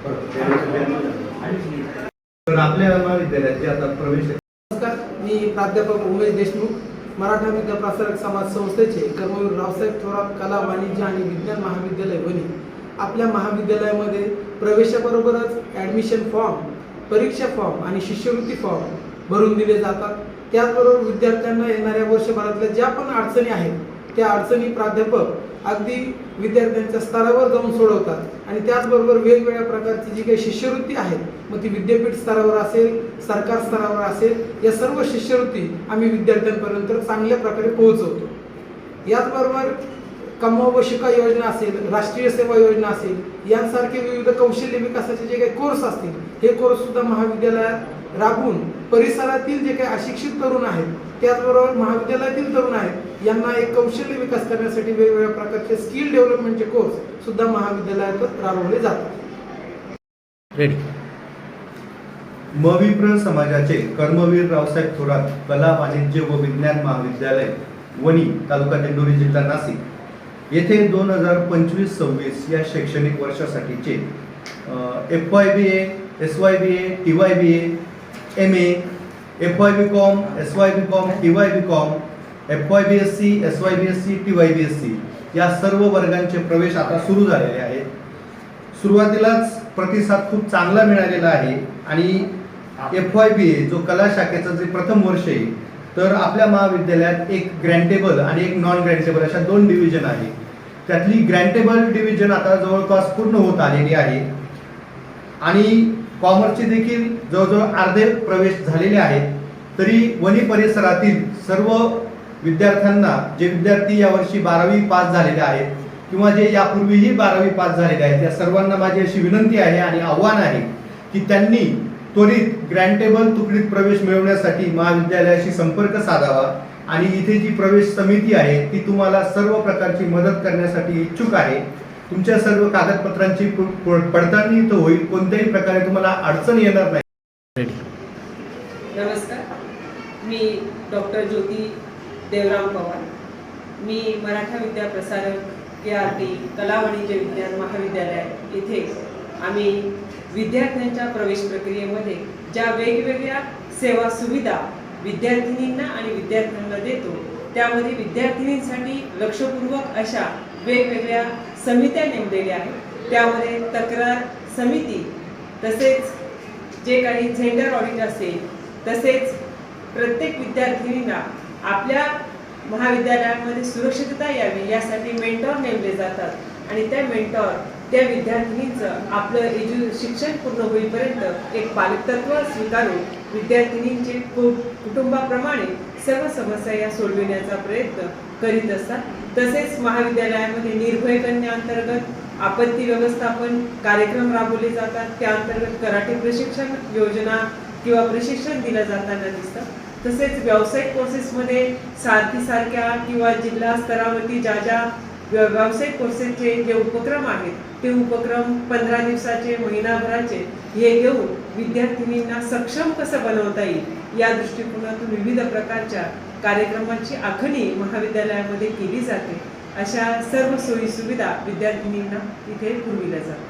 तर आपल्या महाविद्यालयात आता प्रवेश नमस्कार मी प्राध्यापक उमेश देशमुख मराठा विद्या प्रसारक समाज संस्थेचे कर्मवीर रावसाहेब थोरात कला वाणिज्य आणि विज्ञान महाविद्यालय वणी आपल्या महाविद्यालयामध्ये प्रवेशाबरोबरच ॲडमिशन फॉर्म परीक्षा फॉर्म आणि शिष्यवृत्ती फॉर्म भरून दिले जातात. त्याचबरोबर विद्यार्थ्यांना येणाऱ्या वर्षभरातल्या ज्या पण अडचणी आहेत त्या अडचणी प्राध्यापक अगदी विद्यार्थ्यांच्या स्तरावर जाऊन सोडवतात. आणि त्याचबरोबर वेगवेगळ्या प्रकारची जी काही शिष्यवृत्ती आहेत मग ती विद्यापीठ स्तरावर असेल सरकार स्तरावर असेल या सर्व शिष्यवृत्ती आम्ही विद्यार्थ्यांपर्यंत चांगल्या प्रकारे पोहोचवतो. याचबरोबर कमवा व शिका योजना असेल राष्ट्रीय सेवा योजना असेल यांसारखे विविध कौशल्य विकासाचे जे काही कोर्स असतील हे कोर्स सुद्धा महाविद्यालयात राबवून परिसरातील जे काही अशिक्षित तरुण आहेत त्याचबरोबर महाविद्यालयातील तरुण आहेत यांना एक कौशल्य विकास करण्यासाठी वेगवेगळ्या प्रकारचे स्किल डेव्हलपमेंटचे कोर्स सुद्धा महाविद्यालयात राबवले जातात. मविप्र समाजाचे कर्मवीर रावसाहेब थोरात कला वाणिज्य व विज्ञान महाविद्यालय वणी तालुका दिंडोरी जिल्हा नाशिक. येथे दोन हजार पंचवीस सव्वीस या शैक्षणिक वर्षासाठीचे F Y B A S Y B A T Y B A M A F Y B com S Y B com T Y B com F Y B S C S Y B S C T Y B S C या सर्व वर्गांचे प्रवेश आता सुरू झालेले आहेत. सुरुवातीलाच प्रतिसाद खूप चांगला मिळालेला आहे आणि एफ वाय बी ए जो कला शाखेचं जे प्रथम वर्ष आहे तर आपल्या महाविद्यालयात एक ग्रँटेबल आणि एक नॉन ग्रँटेबल अशा दोन डिव्हिजन आहे त्यातली ग्रँटेबल डिव्हिजन आता जवळपास पूर्ण होत आलेली आहे. आणि कॉमर्सचे देखील जवळजवळ अर्धे प्रवेश झालेले आहेत. तरी वणी परिसरातील सर्व विद्यार्थ्यांना जे विद्यार्थी यावर्षी बारावी पास झालेले आहेत किंवा जे यापूर्वीही बारावी पास झालेले आहेत या सर्वांना माझी अशी विनंती आहे आणि आव्हान आहे की त्यांनी त्वरित ग्रँटेबल तुकडीत प्रवेश मिळवण्यासाठी महाविद्यालयाशी संपर्क साधावा आणि इथे जी प्रवेश समिती आहे ती तुम्हाला सर्व प्रकारची मदत करण्यासाठी इच्छुक आहे. तुमच्या सर्व कागदपत्रांची पडताळणी इथं होईल. कोणत्याही प्रकारे तुम्हाला अडचण येणार नाही. नमस्कार. मी डॉक्टर ज्योती देवराम पवार. मी Maratha Vidya Prasarak K R T कला वाणिज्य विज्ञान महाविद्यालय येथे आम्ही विद्यार्थ्यांच्या प्रवेश प्रक्रियेमध्ये ज्या वेगवेगळ्या सेवा सुविधा विद्यार्थिनींना आणि विद्यार्थ्यांना देतो त्यामध्ये विद्यार्थिनींसाठी लक्षपूर्वक अशा वेगवेगळ्या समित्या नेमलेल्या आहेत. त्यामध्ये तक्रार समिती तसेच जे काही झेंडर ऑडिट असेल तसेच प्रत्येक विद्यार्थिनींना आपल्या महाविद्यालयामध्ये सुरक्षितता यावी यासाठी मेंटॉर नेमले जातात. आणि त्या मेंटॉर त्या विद्यार्थिनींचं आपलं एज्यु शिक्षण पूर्ण होईपर्यंत एक पालकतत्व स्वीकारून विद्यार्थिनींचे कुटुंबाप्रमाणे सर्व समस्या या सोडविण्याचा प्रयत्न करीत असतात. तसेच महाविद्यालयामध्ये निर्भय कन्या अंतर्गत आपत्ती व्यवस्थापन कार्यक्रम राबवले जातात. त्या अंतर्गत कराटे प्रशिक्षण योजना किंवा प्रशिक्षण दिलं जाताना दिसतं. तसेच व्यावसायिक कोर्सेसमध्ये सारथीसारख्या किंवा जिल्हा स्तरावरती ज्या ज्या व्यावसायिक कोर्सेसचे जे उपक्रम आहेत ते उपक्रम पंधरा दिवसाचे महिनाभराचे हे घेऊन विद्यार्थिनींना सक्षम कसं बनवता येईल या दृष्टिकोनातून विविध प्रकारच्या कार्यक्रमांची आखणी महाविद्यालयामध्ये केली जाते. अशा सर्व सोयी सुविधा विद्यार्थिनींना इथे पुरविल्या जातात.